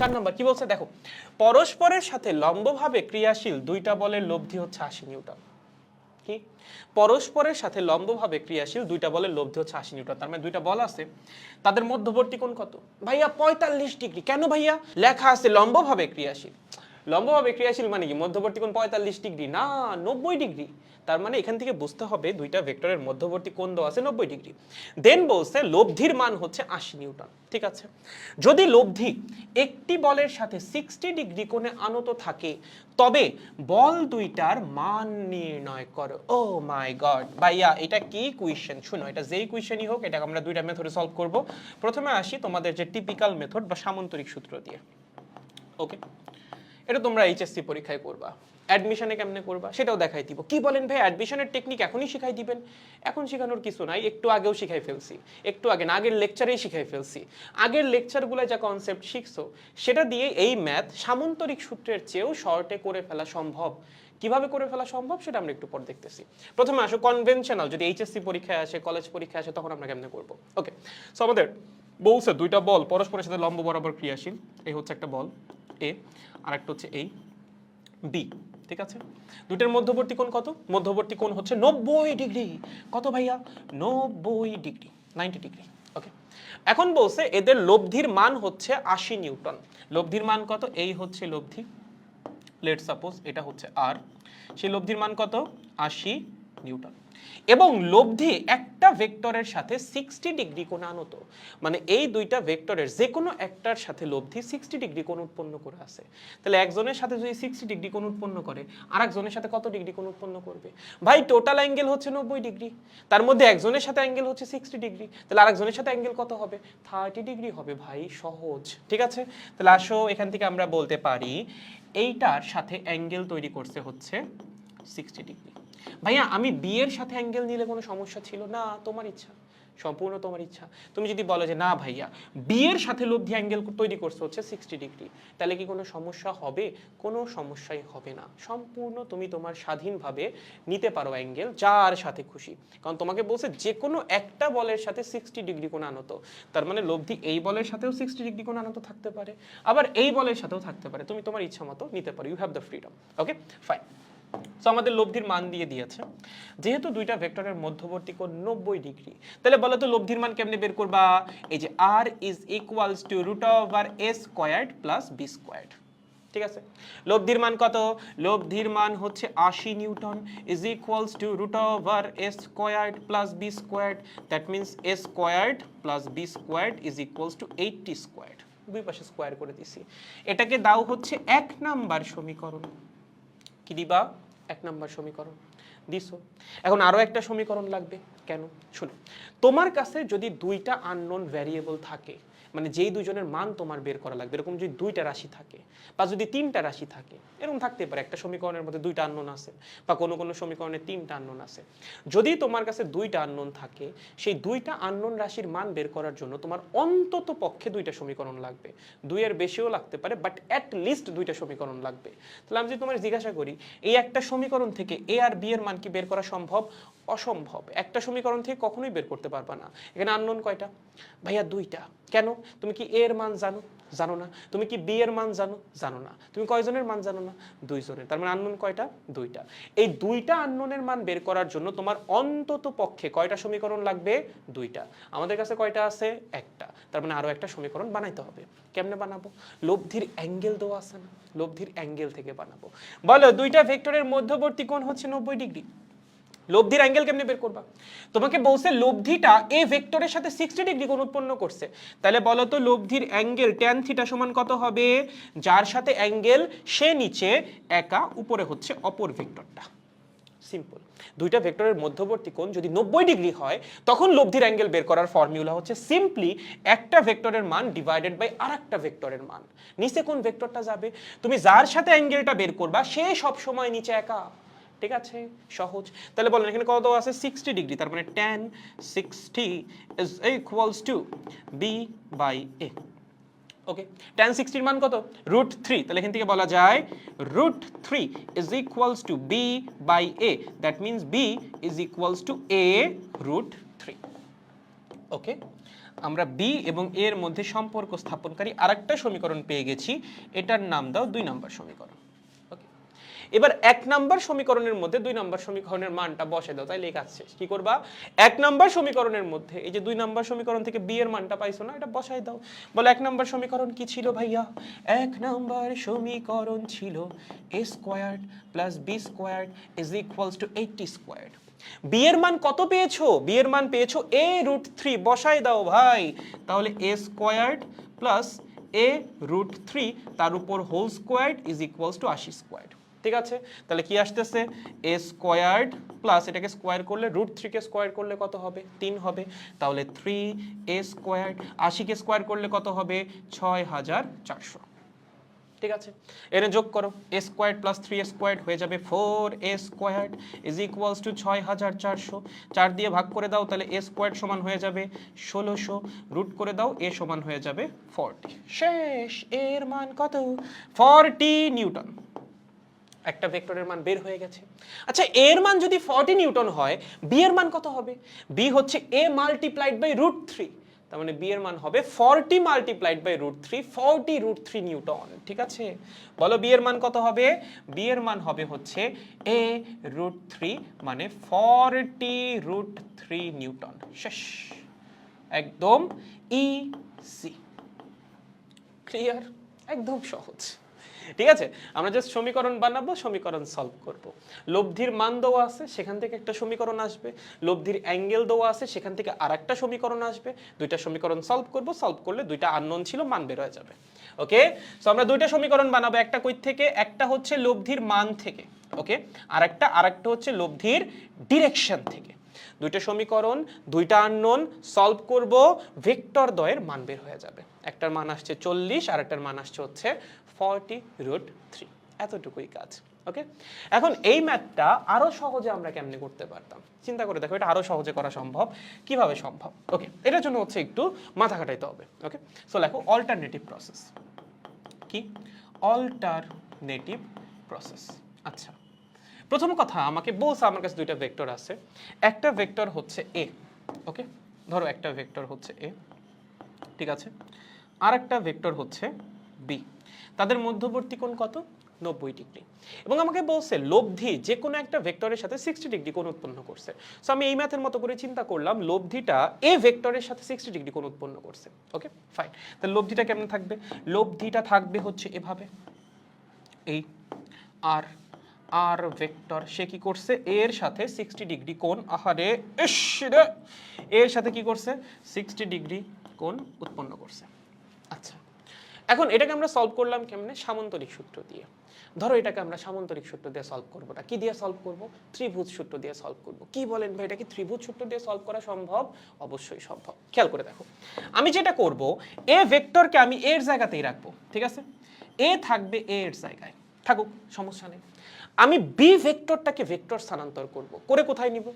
চার নম্বর, কি বলছে? দেখো, পরস্পরের সাথে লম্বভাবে ক্রিয়াশীল দুইটা বলের লব্ধি হচ্ছে আশি নিউটন। কি? পরস্পরের সাথে লম্বভাবে ক্রিয়াশীল দুইটা বলের লব্ধি হচ্ছে আশি নিউটন। তার মানে দুইটা বল আছে। তাদের মধ্যবর্তী কোণ কত? ভাইয়া, পঁয়তাল্লিশ ডিগ্রি। কেন ভাইয়া? লেখা আছে লম্বভাবে ক্রিয়াশীল। লম্বভাবে ক্রিয়াশীল মানে কি? মধ্যবর্তী কোণ পঁয়তাল্লিশ ডিগ্রি। না, নব্বই ডিগ্রি। তার মানে এখান থেকে বুঝতে হবে দুইটা ভেক্টরের মধ্যবর্তী কোণ দেওয়া আছে নব্বই ডিগ্রি। দেন বলছে লব্ধির মান হচ্ছে আশি নিউটন। ঠিক আছে? যদি লব্ধি একটি বলের সাথে সিক্সটি ডিগ্রি কোণে আনত থাকে, তবে বল দুইটার মান নির্ণয় করো। ও মাই গড ভাইয়া, এটা কি কুইশন শুনো, এটা যেই কুইশনই হোক এটা আমরা দুইটা মেথডে সলভ করব। প্রথমে আসি তোমাদের যে টিপিক্যাল মেথড বা সামন্তরিক সূত্র দিয়ে। ওকে এটা তোমরা এইচএসসি পরীক্ষায় করবা। অ্যাডমিশনে কেমনে করবা, সেটাও দেখাই দিব। কি বলেন ভাই অ্যাডমিশনের টেকনিক এখনই শিখাই দিবেন? এখন শেখানোর কিছু নাই, একটু আগেও শিখাই ফেলছি। একটু আগে না, আগের লেকচারেই শিখাই ফেলছি। আগের লেকচারগুলো যা কনসেপ্ট শিখছো, সেটা দিয়ে এই ম্যাথ সামন্তরিক সূত্রের চেয়েও শর্টে করে ফেলা সম্ভব। কীভাবে করে ফেলা সম্ভব, সেটা আমরা একটু পর দেখতেছি। প্রথমে আসো কনভেনশনাল যদি এইচএসসি পরীক্ষায় আসে কলেজ পরীক্ষায় আসে, তখন আমরা কেমনে করব? ওকে সো আমাদের বলছে দুইটা বল, পরস্পরের সাথে লম্ব বরাবর ক্রিয়াশীল। এই হচ্ছে একটা বল এ আর একটা হচ্ছে এই বি ঠিক আছে? দুইটার মধ্যবর্তী কোণ কত? মধ্যবর্তী কোণ হচ্ছে নব্বই ডিগ্রি। কত ভাইয়া? নব্বই ডিগ্রি, নাইনটি ডিগ্রি, ওকে? এখন বলছে এদের লব্ধির মান হচ্ছে আশি নিউটন। লব্ধির মান কত? এই হচ্ছে লব্ধি। লেট সাপোজ এটা হচ্ছে আর সেই লব্ধির মান কত? আশি নিউটন। এবং লব্ধি একটা ভেক্টরের সাথে সিক্সটি ডিগ্রি কোণ আনত। মানে এই দুইটা ভেক্টরের যে কোনো একটার সাথে লব্ধি সিক্সটি ডিগ্রি কোণ উৎপন্ন করে আছে। তাহলে একজনের সাথে যদি সিক্সটি ডিগ্রি কোণ উৎপন্ন করে আর একজনের সাথে কত ডিগ্রি কোণ উৎপন্ন করবে? ভাই টোটাল অ্যাঙ্গেল হচ্ছে নব্বই ডিগ্রি তার মধ্যে একজনের সাথে অ্যাঙ্গেল হচ্ছে সিক্সটি ডিগ্রি তাহলে আরেকজনের সাথে অ্যাঙ্গেল কত হবে? থার্টি ডিগ্রি হবে ভাই, সহজ। ঠিক আছে? তাহলে আসো এখান থেকে আমরা বলতে পারি, এইটার সাথে অ্যাঙ্গেল তৈরি করছে হচ্ছে সিক্সটি ডিগ্রি ভাইয়া, আমি বিয়ের সাথে অ্যাঙ্গেল নিলে কোনো সমস্যা ছিল? না, তোমার ইচ্ছা। সম্পূর্ণ তোমার ইচ্ছা। তুমি যদি বলো যে, না ভাইয়া, বিয়ের সাথে লব্ধি অ্যাঙ্গেল তৈরি করছে হচ্ছে সিক্সটি ডিগ্রি তাহলে কি কোনো সমস্যা হবে? কোনো সমস্যাই হবে না। সম্পূর্ণ তুমি তোমার স্বাধীনভাবে নিতে পারো অ্যাঙ্গেল যার সাথে খুশি। কারণ তোমাকে বলছে, যে কোনো একটা বলের সাথে সিক্সটি ডিগ্রি কোণ আনত। তার মানে লব্ধি এই বলের সাথেও সিক্সটি ডিগ্রি কোণ আনত থাকতে পারে। আবার এই বলের সাথেও থাকতে পারে। তুমি তোমার ইচ্ছা মতো নিতে পারো। You have the freedom okay fine so আমাদের লব্ধির মান দিয়ে দিয়েছে। যেহেতু দুইটা ভেক্টরের মধ্যবর্তী কোণ নব্বই ডিগ্রি, তাহলে বলো তো লব্ধির মান কেমনে বের করবা? এই যে R is equals to root over A squared plus B squared ঠিক আছে? লব্ধির মান কত? লব্ধির মান হচ্ছে আশি newton is equals to root over A squared plus B squared that means A squared plus B squared is equals to eighty squared দুই পাশে স্কোয়ার করে দিছি। এটাকে দাও হচ্ছে এক নাম্বার সমীকরণ। কি দিবা? এক নম্বর সমীকরণ। দিছো। এখন আরও একটা সমীকরণ লাগবে। কেন? শুনো তোমার কাছে যদি দুইটা আননোন ভ্যারিয়েবল থাকে মানে যেই দুজনের মান তোমার বের করা লাগবে, এরকম যদি দুইটা রাশি থাকে, বা যদি তিনটা রাশি থাকে, এরকম থাকতে পারে, একটা সমীকরণের মধ্যে দুইটা আননোন আছে, বা কোনো কোনো সমীকরণে তিনটা আননোন আছে। যদি তোমার কাছে দুইটা আননোন থাকে, সেই দুইটা আননোন রাশির মান বের করার জন্য তোমার অন্তত পক্ষে দুইটা সমীকরণ লাগবে। দুইয়ের বেশিও লাগতে পারে বাট অ্যাট লিস্ট দুইটা সমীকরণ লাগবে। তাহলে আমি যদি তোমার জিজ্ঞাসা করি, এই একটা সমীকরণ থেকে এ আর বি এর মান কি বের করা সম্ভব? অসম্ভব। একটা সমীকরণ থেকে কখনোই বের করতে পারবা না। এখানে আননোন কয়টা? ভাইয়া, দুইটা। কেন? তুমি কি এর মান জানো? জানো না। তুমি কি বি এর মান জানো? জানো না। তুমি কয়জনের মান জানো না? দুইজনের। তার মানে আননোন কয়টা? দুইটা। এই দুইটা আননোনের মান বের করার জন্য তোমার অন্তত পক্ষে কয়টা সমীকরণ লাগবে? দুইটা। আমাদের কাছে কয়টা আছে? একটা। তার মানে আরও একটা সমীকরণ বানাইতে হবে। কেমনে বানাবো? লব্ধির অ্যাঙ্গেল দেওয়া আছে না? লব্ধির অ্যাঙ্গেল থেকে বানাবো। বলো, দুইটা ভেক্টরের মধ্যবর্তী কোণ হচ্ছে নব্বই ডিগ্রি। লব্ধির অ্যাঙ্গেল কেমনে বের করবা? তোমাকে বলছে লব্ধিটা এ ভেক্টরের সাথে সিক্সটি ডিগ্রি কোণ উৎপন্ন করছে। তাহলে বলো তো লব্ধির অ্যাঙ্গেল ট্যান থিটা সমান কত হবে? যার সাথে অ্যাঙ্গেল সে নিচে, একা উপরে হচ্ছে অপর ভেক্টরটা সিম্পল দুইটা ভেক্টরের মধ্যবর্তী কোণ যদি নব্বই ডিগ্রি হয়, তখন লব্ধির অ্যাঙ্গেল বের করার ফর্মুলা হচ্ছে সিম্পলি একটা ভেক্টরের মান ডিভাইডেড বাই আর একটা ভেক্টরের মান। নিচে কোন ভেক্টরটা যাবে? তুমি যার সাথে অ্যাঙ্গেলটা বের করবা, সে সব সময় নিচে একা। ঠিক আছে? সহজ। তাহলে বলেন, এখানে কত আছে? সিক্সটি ডিগ্রি তার মানে tan sixty is equals to B by A okay tan সিক্সটির মান কত? রুট থ্রি তাহলে এখান থেকে বলা যায় root three is equals to B by A that means B is equals to A root three okay আমরা বি এবং এর মধ্যে সম্পর্ক স্থাপনকারী আরেকটা সমীকরণ পেয়ে গেছি। এটার নাম দাও দুই নম্বর সমীকরণ। এবার এক নাম্বার সমীকরণের মধ্যে দুই নাম্বার সমীকরণের মানটা বসে দাও তাই লেখা শেষ। কি করবা? এক নাম্বার সমীকরণের মধ্যে, এই যে দুই নাম্বার সমীকরণ থেকে বি এর মানটা পাইছো না, এটা বসাই দাও। বলে, এক নাম্বার সমীকরণ কি ছিল ভাইয়া? এক নাম্বার সমীকরণ ছিল A squared plus B squared is equals to eighty squared B এর মান কত পেয়েছ? বি এর মান পেয়েছ এ রুট থ্রি বসাই দাও ভাই। তাহলে A squared plus A root three তার উপর whole squared is equals to আশি স্কোয়ার্ড ঠিক আছে? তাহলে কি আসতেছে? এ স্কোয়ার্ড প্লাস এটাকে স্কোয়ার করলে রুট থ্রিকে স্কোয়ার করলে কত হবে? তিন হবে। তাহলে থ্রি এ স্কোয়ার্ড আশিকে স্কোয়ার করলে কত হবে? ছয় হাজার চারশো। ঠিক আছে? এনে যোগ করো। A squared plus three A squared হয়ে যাবে four A squared is equals to ছয় হাজার চারশো। চার দিয়ে ভাগ করে দাও, তাহলে এ স্কোয়ার্ড সমান হয়ে যাবে ষোলোশো। রুট করে দাও এ সমান হয়ে যাবে ফর্টি শেষ! এর মান কত? Forty newton. একটা ভেক্টরের মান বের হয়ে গেছে। আচ্ছা এর মান যদি ফর্টি নিউটন হয় বি এর মান কত হবে? বি হচ্ছে A multiplied by root three তার মানে বি এর মান হবে forty multiplied by root three forty root three newton, ঠিক আছে? বলো বি এর মান কত হবে? বি এর মান হবে হচ্ছে এ রুট থ্রি মানে ফর্টি রুট থ্রি নিউটন। শেষ। একদম ইসি ক্লিয়ার একদম সহজ। ঠিক আছে? আমরা জাস্ট সমীকরণ বানাবো, সমীকরণ সলভ করব। লব্ধির মান দেওয়া আছে, সেখান থেকে একটা সমীকরণ আসবে। লব্ধির অ্যাঙ্গেল দেওয়া আছে, সেখান থেকে আর একটা সমীকরণ আসবে। দুইটা সমীকরণ সলভ করব সলভ করলে দুইটা আননোন ছিল, মান বের হয়ে যাবে। ওকে সো আমরা দুইটা সমীকরণ বানাবো, একটা কই থেকে? একটা হচ্ছে লব্ধির মান থেকে। ওকে আর একটা আর একটা হচ্ছে লব্ধির ডিরেকশন থেকে। দুইটা সমীকরণ, দুইটা আননোন সলভ করব ভেক্টর দ্বয়ের মান বের হয়ে যাবে। একটার মান আসছে চল্লিশ আর একটার মান আসছে হচ্ছে ফর্টি রুট থ্রি এতটুকুই কাজ ওকে এখন এই ম্যাথটা আরও সহজে আমরা কেমনে করতে পারতাম? চিন্তা করে দেখো, এটা আরও সহজে করা সম্ভব। কীভাবে সম্ভব? ওকে এটার জন্য হচ্ছে একটু মাথা খাটাইতে হবে ওকে সো লেখো অল্টারনেটিভ প্রসেস কি? অল্টারনেটিভ প্রসেস আচ্ছা প্রথম কথা, আমাকে বলছে আমার কাছে দুইটা ভেক্টর আছে। একটা ভেক্টর হচ্ছে এ ওকে ধরো একটা ভেক্টর হচ্ছে এ ঠিক আছে? আর একটা ভেক্টর হচ্ছে বি তাদের মধ্যবর্তী কোণ কত? নব্বই ডিগ্রি। এবং আমাকে বলছে, লব্ধি যে কোনো একটা ভেক্টরের সাথে সিক্সটি ডিগ্রি কোণ উৎপন্ন করছে। সো আমি এই ম্যাথের মতো করে চিন্তা করলাম, লব্ধিটা এ ভেক্টরের সাথে সিক্সটি ডিগ্রি কোণ উৎপন্ন করছে ওকে ফাইন তাহলে লব্ধিটা কেমন থাকবে? লব্ধিটা থাকবে হচ্ছে এভাবে, এই আর আর ভেক্টর সে কি করছে? এর সাথে সিক্সটি ডিগ্রি কোণ, আহারে এর সাথে কি করছে? সিক্সটি ডিগ্রি কোণ উৎপন্ন করছে। আচ্ছা এখন এটাকে আমরা সলভ করলাম কেমনে? সামন্তরিক সূত্র দিয়ে। ধরো এটাকে আমরা সামন্তরিক সূত্র দিয়ে সলভ করব না কি দিয়ে সলভ করব? ত্রিভুজ সূত্র দিয়ে সলভ করব। কি বলেন ভাই, এটা কি ত্রিভুজ সূত্র দিয়ে সলভ করা সম্ভব? অবশ্যই সম্ভব। খেয়াল করে দেখো। আমি যেটা করব, এ ভেক্টরকে আমি এর জায়গাতেই রাখব, ঠিক আছে? এ থাকবে এর জায়গায়। থাকুক, সমস্যা নেই। আমি বি ভেক্টরটাকে ভেক্টর স্থানান্তর করব। করে কোথায় নিব?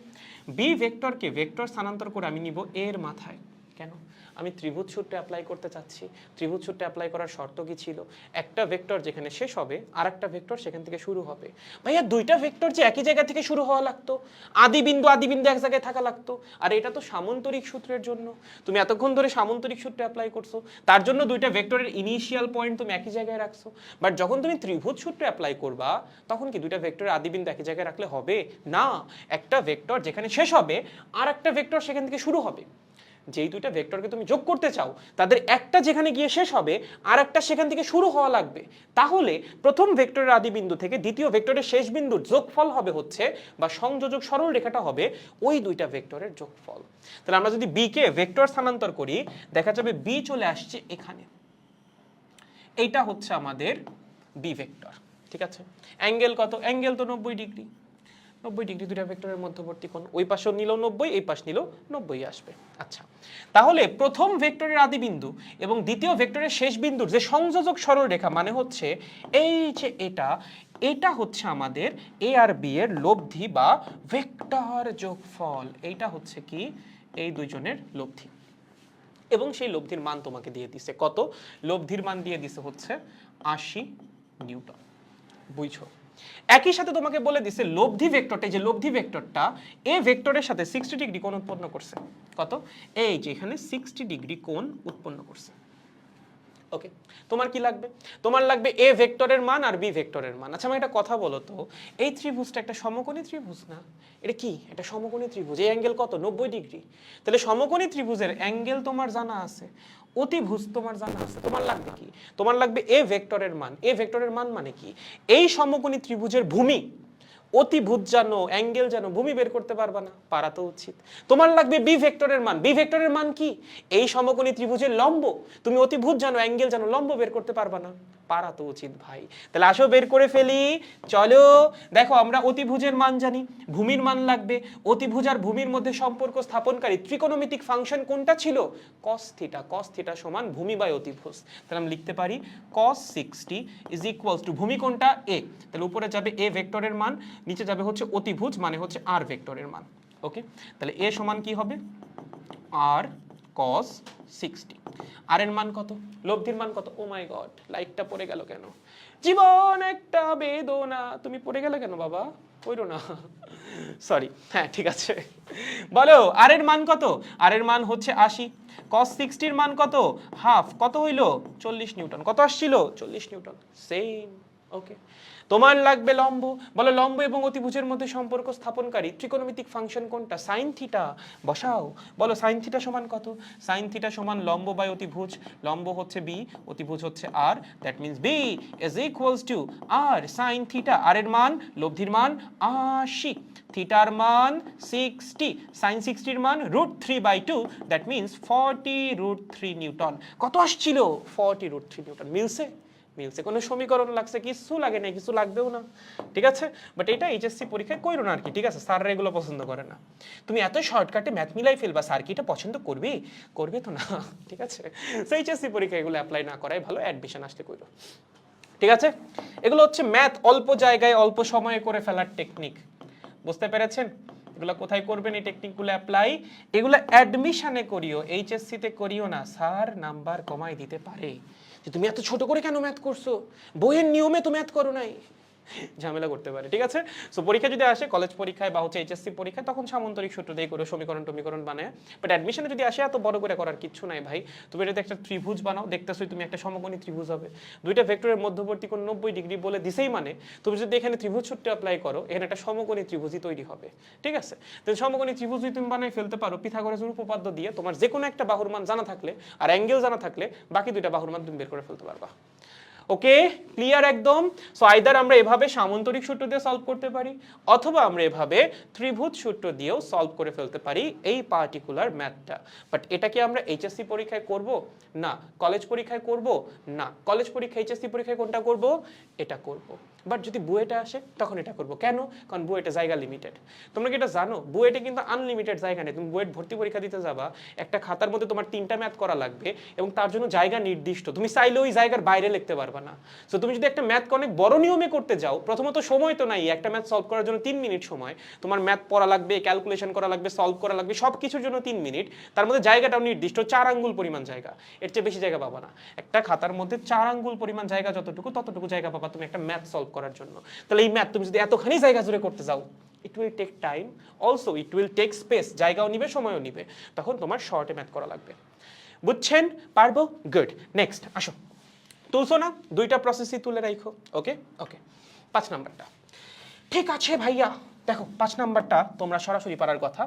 বি ভেক্টরকে ভেক্টর স্থানান্তর করে আমি নিব এর মাথায়। কেন? আমি ত্রিভুজ সূত্রে অ্যাপ্লাই করতে চাচ্ছি। ত্রিভুজ সূত্রে অ্যাপ্লাই করার শর্ত কি ছিল? একটা ভেক্টর যেখানে শেষ হবে আর একটা ভেক্টর সেখান থেকে শুরু হবে। ভাইয়া, দুইটা ভেক্টর যে একই জায়গা থেকে শুরু হওয়া লাগতো। আদি বিন্দু আদি বিন্দু এক জায়গায় থাকা লাগতো। আর এটা তো সামন্তরিক সূত্রের জন্য। তুমি এতক্ষণ ধরে সামন্তরিক সূত্রে অ্যাপ্লাই করছ। তার জন্য দুইটা ভেক্টরের ইনিশিয়াল পয়েন্ট তুমি একই জায়গায় রাখছো। বাট যখন তুমি ত্রিভুজ সূত্রে অ্যাপ্লাই করবা, তখন কি দুইটা ভেক্টরের আদি বিন্দু একই জায়গায় রাখলে হবে? না। একটা ভেক্টর যেখানে শেষ হবে আর একটা ভেক্টর সেখান থেকে শুরু হবে। যেই দুইটা ভেক্টরকে তুমি যোগ করতে চাও, তাদের একটা যেখানে গিয়ে শেষ হবে আর একটা সেখান থেকে শুরু হওয়া লাগবে। তাহলে প্রথম ভেক্টরের আদি বিন্দু থেকে দ্বিতীয় ভেক্টরের শেষ বিন্দুর যোগফল হবে হচ্ছে, বা সংযোজক সরল রেখাটা হবে ওই দুইটা ভেক্টরের যোগফল। তাহলে আমরা যদি বি কে ভেক্টর স্থানান্তর করি, দেখা যাবে বি চলে আসছে এখানে। এইটা হচ্ছে আমাদের বি ভেক্টর, ঠিক আছে? অ্যাঙ্গেল কত? অ্যাঙ্গেল তো নব্বই ডিগ্রি। নব্বই ডিগ্রি দুইটা ভেক্টরের মধ্যবর্তী কোণ। ওই পাশেও নিল নব্বই, এই পাশ নিল নব্বই আসবে। আচ্ছা তাহলে প্রথম ভেক্টরের আদি বিন্দু এবং দ্বিতীয় ভেক্টরের শেষ বিন্দুর যে সংযোজক সরল রেখা মানে হচ্ছে এই যে এটা এটা হচ্ছে আমাদের এ আর বি এর লব্ধি বা ভেক্টর যোগফল। এইটা হচ্ছে কি? এই দুইজনের লব্ধি। এবং সেই লব্ধির মান তোমাকে দিয়ে দিছে কত? লব্ধির মান দিয়ে দিছে হচ্ছে আশি নিউটন। বুঝছ? একই সাথে তোমাকে বলে দিছে লব্ধি ভেক্টরটা যে লব্ধি ভেক্টরটা, এ ভেক্টরের সাথে সিক্সটি ডিগ্রি কোণ উৎপন্ন করছে। কত? এই যে এখানে সিক্সটি ডিগ্রি কোণ উৎপন্ন করছে। ওকে তোমার কি লাগবে? তোমার লাগবে এ ভেক্টরের মান আর বি ভেক্টরের মান। আচ্ছা আমাকে একটা কথা বলো তো। এই ত্রিভুজটা একটা সমকোণী ত্রিভুজ না? এটা কি? এটা সমকোণী ত্রিভুজ। এই অ্যাঙ্গেল কত? নব্বই ডিগ্রি। তাহলে সমকোণী ত্রিভুজের অ্যাঙ্গেল তোমার জানা আছে। অতিভুজ তোমার জানা আছে। তোমার লাগবে কি? তোমার লাগবে এ ভেক্টরের মান। এ ভেক্টরের মান মানে কি? এই সমকোণী ত্রিভুজের ভূমি অতিভূত যেন, অ্যাঙ্গেল যেন ভূমি বের করতে পারবা না, পারা তো উচিত। তোমার লাগবে বি ভেক্টরের মান। বি ভেক্টরের মান কি? এই সমকোণী ত্রিভুজের লম্ব। তুমি অতিভূত যেন, অ্যাঙ্গেল যেন লম্ব বের করতে পারবা না। পারা তো উচিত ভাই। তাহলে আসো বের করে ফেলি। চলো, দেখো আমরা অতিভুজের মান জানি, ভূমির মান লাগবে। অতিভুজ আর ভূমির মধ্যে সম্পর্ক স্থাপনকারী ত্রিকোণমিতিক ফাংশন কোনটা ছিল? কস থিটা কস থিটা সমান ভূমি বাই অতিভুজ। তাহলে আমি লিখতে পারি cos sixty is equals to ভূমি কোনটা? এ তাহলে উপরে যাবে এ ভেক্টরের মান, নিচে যাবে হচ্ছে অতিভুজ মানে হচ্ছে আর ভেক্টরের মান। ওকে তাহলে এ সমান কি হবে? আর কস সিক্সটি আর এর মান কত? লব্ধির মান কত? ও মাই গড লাইটটা পড়ে গেল কেন? জীবন একটা বেদনা। তুমি পড়ে গেলে কেন বাবা? পড়ো না। সরি হ্যাঁ ঠিক আছে। বলো আর এর মান কত? আর এর মান হচ্ছে আশি। কস সিক্সটির মান কত? হাফ কত হইল? চল্লিশ নিউটন। কত আসছিল? চল্লিশ নিউটন। সেম ওকে তোমার লাগবে লম্ব। বলো, লম্ব এবং অতিভুজের মধ্যে সম্পর্ক স্থাপনকারী ত্রিকোণমিতিক ফাংশন কোনটা? সাইন থিটা বসাও। বলো সাইন থিটা সমান কত? সাইন থিটা সমান লম্ব বাই অতিভুজ। লম্ব হচ্ছে বি অতিভুজ হচ্ছে R that means B is equals to R sine theta R এর মান, লব্ধির মান আশি। থিটার মান সিক্সটি সাইন সিক্সটির মান root three by two that means forty root three newton কত আসছিল? ফর্টি রুট থ্রি নিউটন মিলছে? মিলছে কোনো সমীকরণ লাগছে, কিছু লাগে না কিছু লাগবেও না। ঠিক আছে? বাট এটা এইচএসসি পরীক্ষায় করো না আর কি, ঠিক আছে? স্যাররা এগুলো পছন্দ করে না। তুমি এত শর্টকাটে ম্যাথ মিলাই ফেলবা স্যার কি এটা পছন্দ করবে? করবে তো না, ঠিক আছে? সেই এইচএসসি পরীক্ষা এগুলো অ্যাপ্লাই না করাই ভালো অ্যাডমিশন আসতে কইরো। ঠিক আছে? এগুলো হচ্ছে ম্যাথ অল্প জায়গায়, অল্প সময়ে করে ফেলার টেকনিক বুঝতে পেরেছেন? এগুলো কোথায় করবেন এই টেকনিকগুলো অ্যাপ্লাই এগুলো অ্যাডমিশনে করিও এইচএসসিতে করিও না স্যার নাম্বার কমাই দিতে পারে। যে তুমি এত ছোট করে কেন ম্যাথ করছ? বইয়ের নিয়মে তো ম্যাথ করো নাই। ঝামেলা করতে পারে, ঠিক আছে? সো পরীক্ষা যদি আসে কলেজ পরীক্ষায় বা হচ্ছে এইচএসসি পরীক্ষায়, তখন সামন্তরিক সূত্র দিয়ে করে সমীকরণ টমীকরণ বানায়। বাট অ্যাডমিশনে যদি আসে, এত বড় করে করার কিচ্ছু নাই ভাই। তুমি যদি একটা ত্রিভুজ বানাও, দেখতেছোই তুমি একটা সমকোণী ত্রিভুজ হবে। দুইটা ভেক্টরের মধ্যবর্তী কোণ নব্বই ডিগ্রি বলে দিছেই মানে তুমি যদি এখানে ত্রিভুজ সূত্রে অ্যাপ্লাই করো, এখানে একটা সমকোণী ত্রিভুজই তৈরি হবে, ঠিক আছে? তো সমকোণী ত্রিভুজ যদি তুমি বানাই ফেলতে পারো পিথাগোরাসের উপপাদ্য দিয়ে তোমার যে কোনো একটা বাহুর মান জানা থাকলে, আর অ্যাঙ্গেল জানা থাকলে, বাকি দুইটা বাহুর মান তুমি বের করে ফেলতে পারবা। ওকে ক্লিয়ার একদম? সো আইদার আমরা এভাবে সামন্তরিক সূত্র দিয়ে সলভ করতে পারি, অথবা আমরা এভাবে ত্রিভুজ সূত্র দিয়েও সলভ করে ফেলতে পারি এই পার্টিকুলার ম্যাথটা বাট এটা কি আমরা এইচএসসি পরীক্ষায় করব? না। কলেজ পরীক্ষায় করব? না। কলেজ পরীক্ষা এইচএসসি পরীক্ষায় কোনটা করব? এটা করব। বাট যদি বুয়েটা আসে, তখন এটা করব। কেন? কারণ বুয়েটে জায়গা লিমিটেড তোমরা কি এটা জানো? বুয়েটে কিন্তু আনলিমিটেড জায়গা নেই। তুমি বুয়েট ভর্তি পরীক্ষা দিতে যাবা, একটা খাতার মধ্যে তোমার তিনটা ম্যাথ করা লাগবে এবং তার জন্য জায়গা নির্দিষ্ট। তুমি চাইলে ওই জায়গার বাইরে লিখতে পারবা না। সো তুমি যদি একটা ম্যাথ অনেক বড় নিয়মে করতে যাও, প্রথমত সময় তো নাই, একটা ম্যাথ সলভ করার জন্য তিন মিনিট সময়। তোমার ম্যাথ পড়া লাগবে ক্যালকুলেশন করা লাগবে সলভ করা লাগবে সব কিছুর জন্য তিন মিনিট তার মধ্যে জায়গাটাও নির্দিষ্ট, চার আঙ্গুল পরিমাণ জায়গা। এর চেয়ে বেশি জায়গা পাবা না। একটা খাতার মধ্যে চার আঙ্গুল পরিমাণ জায়গা যতটুকু, ততটুকু জায়গা পাবা। তুমি একটা ম্যাথ সলভ করার জন্য। তাহলে এই ম্যাথ তুমি যদি এতখানি জায়গা জুড়ে করতে যাও it will take time also it will take space জায়গাও নিবে, সময়ও নিবে। তখন তোমার শর্টে ম্যাথ করা লাগবে। বুঝছেন? পারব? গুড নেক্সট আসো। তুলছো না? দুইটা প্রসেসই তুলে রাখো ওকে ওকে পাঁচ নাম্বারটা। ঠিক আছে ভাইয়া। দেখো, পাঁচ নাম্বারটা তোমরা সরাসরি পারার কথা।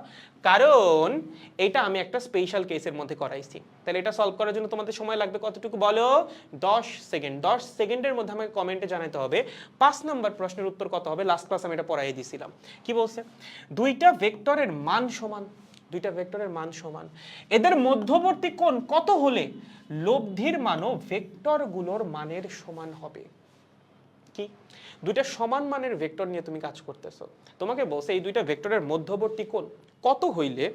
কারণ এটা আমি একটা স্পেশাল কেসের মধ্যে করাইছি। তাহলে এটা সলভ করার জন্য তোমাদের সময় লাগবে কতটুকু বলো? দশ সেকেন্ড দশ সেকেন্ডের মধ্যে আমাকে কমেন্টে জানাতে হবে, পাঁচ নাম্বার প্রশ্নের উত্তর কত হবে? লাস্ট ক্লাস আমি এটা পড়াই দিয়েছিলাম কি বলছে? দুইটা ভেক্টরের মান সমান। দুইটা ভেক্টরের মান সমান। এদের মধ্যবর্তী কোণ কত হলে লব্ধির মানও ভেক্টরগুলোর মানের সমান হবে? কি? দুইটা সমান মানের ভেক্টর নিয়ে তুমি কাজ করতেছো। তোমাকে বলছে, এই দুইটা ভেক্টরের মধ্যবর্তী কোণ কত হইলে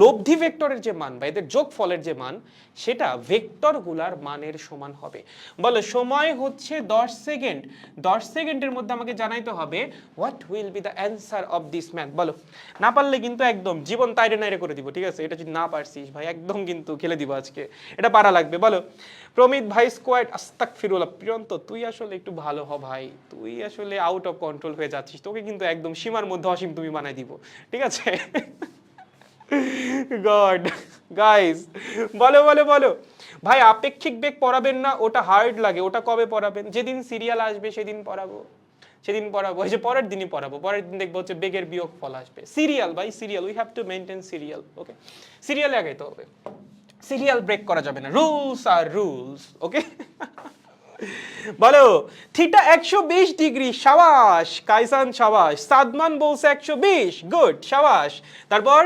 লব্ধি ভেক্টরের যে মান বা এদের যোগ ফলের যে মান, সেটা ভেক্টরগুলার মানের সমান হবে। বলো, সময় হচ্ছে দশ সেকেন্ড দশ সেকেন্ডের মধ্যে আমাকে জানাইতে হবে what will be the answer of this math বলো, না পারলে কিন্তু একদম জীবন তাইরে নাইরে করে দিব, ঠিক আছে? এটা যদি না পারছিস ভাই, একদম কিন্তু খেলে দিব আজকে। এটা পারা লাগবে। বলো প্রমিত ভাই স্কোয়াড আস্তাক ফিরুল্লাহ প্রিয়ন্ত, তুই আসলে একটু ভালো হ ভাই। তুই আসলে আউট অফ কন্ট্রোল হয়ে যাচ্ছিস। তোকে কিন্তু একদম সীমার মধ্যে অসীম তুমি বানাই দিব। ঠিক আছে? গড গাইস বলো বলো বলো। ভাই, আপেক্ষিক বেগ পড়াবেন না, ওটা হার্ড লাগে। ওটা কবে পড়াবেন? যেদিন সিরিয়াল আসবে, সেদিন পড়াবো। সেদিন পড়াবো। এই যে পরের দিনই পড়াবো। পরের দিন দেখব হচ্ছে বেগের বিয়োগ ফল আসবে। সিরিয়াল ভাই serial we have to maintain serial okay সিরিয়ালে আগাইতে হবে। সিরিয়াল ব্রেক করা যাবে না। রুলস আর রুলস, ওকে? বলো, থিটা একশো বিশ ডিগ্রি, সাবাস, কাইসান সাবাস, সাদমান বলছে একশো বিশ, গুড, সাবাস। তারপর,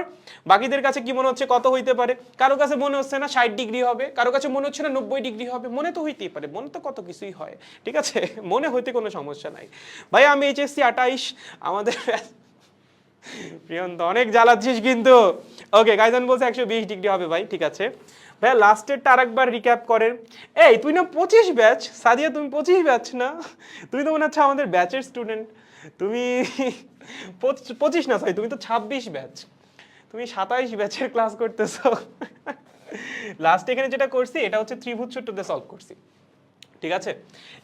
বাকিদের কাছে কি মনে হচ্ছে, কত হইতে পারে? কারও কাছে মনে হচ্ছে না ষাট ডিগ্রি হবে, কারও কাছে মনে হচ্ছে না নব্বই ডিগ্রি হবে, মনে তো হইতেই পারে, মনে তো কত কিছুই হয়, ঠিক আছে? মনে হইতে কোনো সমস্যা নাই। ভাই, আমি এইচএসসি আঠাইশ, আমাদের প্রিয়ন্ত, অনেক জ্বালাচ্ছিস কিন্তু। ওকে গাইজান বলছে একশো বিশ ডিগ্রি হবে ভাই, ঠিক আছে। ভাই লাস্টেরটা আরেকবার রিক্যাপ করেন। এই, তুই না পঁচিশ ব্যাচ সাদিয়া, তুমি পঁচিশ ব্যাচ না? তুমি তো মনে হচ্ছে আমাদের ব্যাচের স্টুডেন্ট তুমি পঁচিশ- না সরি তুমি তো ছাব্বিশ ব্যাচ তুমি সাতাইশ ব্যাচের ক্লাস করতেছো। লাস্ট এখানে যেটা করছি, এটা হচ্ছে ত্রিভুজ ছোট্টতে সলভ করছি। ঠিক আছে?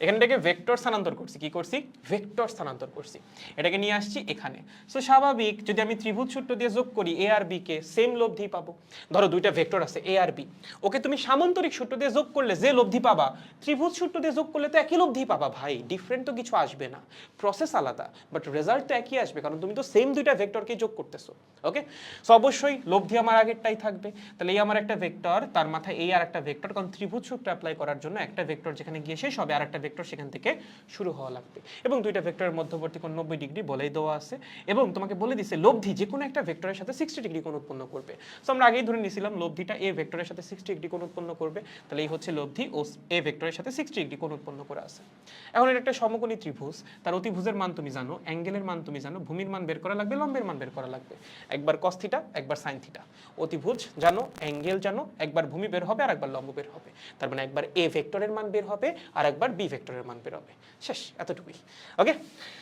এখান থেকে ভেক্টর স্থানান্তর করছি। কি করছি? ভেক্টর স্থানান্তর করছি। এটাকে নিয়ে আসছি এখানে। সো স্বাভাবিক যদি আমি ত্রিভুজ সূত্র দিয়ে যোগ করি এ আর বি কে সেম লব্ধি পাবো। ধরো দুইটা ভেক্টর আছে এ আর বি ওকে তুমি সামান্তরিক সূত্র দিয়ে যোগ করলে যে লব্ধি পাবা, ত্রিভুজ সূত্র দিয়ে যোগ করলে তো একই লব্ধি পাবা। ভাই ডিফারেন্ট তো কিছু আসবে না। প্রসেস আলাদা বাট রেজাল্ট তো একই আসবে, কারণ তুমি তো সেম দুইটা ভেক্টরকে যোগ করতেছো। ওকে সো অবশ্যই লব্ধি আমার আগেরটাই থাকবে। তাহলে এই আমার একটা ভেক্টর তার মাথায় এই আর একটা ভেক্টর কারণ ত্রিভুজ সূত্র অ্যাপ্লাই করার জন্য একটা ভেক্টর যেখানে গিয়ে শেষ হবে আর একটা ভেক্টর সেখান থেকে শুরু হওয়া লাগবে। এবং দুইটা ভেক্টরের মধ্যবর্তী কোণ নব্বই ডিগ্রি বলেই দেওয়া আছে। এবং তোমাকে বলে দিছে, লব্ধি যে কোনো একটা ভেক্টরের সাথে সিক্সটি ডিগ্রি কোণ উৎপন্ন করবে। সো আমরা আগেই ধরে নিয়েছিলাম, লব্ধিটা এ ভেক্টরের সাথে সিক্সটি ডিগ্রি কোণ উৎপন্ন করবে। তাহলে এই হচ্ছে লব্ধি ও এ ভেক্টরের সাথে সিক্সটি ডিগ্রি কোণ উৎপন্ন করে আছে। এখন এটা একটা সমকোণী ত্রিভুজ। তার অতিভুজের মান তুমি জানো, অ্যাঙ্গেলের মান তুমি জানো, ভূমির মান বের করা লাগবে, লম্বের মান বের করা লাগবে। একবার কস থিটা একবার সাইন থিটা অতিভুজ জানো, অ্যাঙ্গেল জানো, একবার ভূমি বের হবে আর একবার লম্ব বের হবে। তার মানে একবার এ ভেক্টরের মান বের হবে আর একবার বি ভেক্টরের মান বেরোবে। শেষ এতটুকুই। ওকে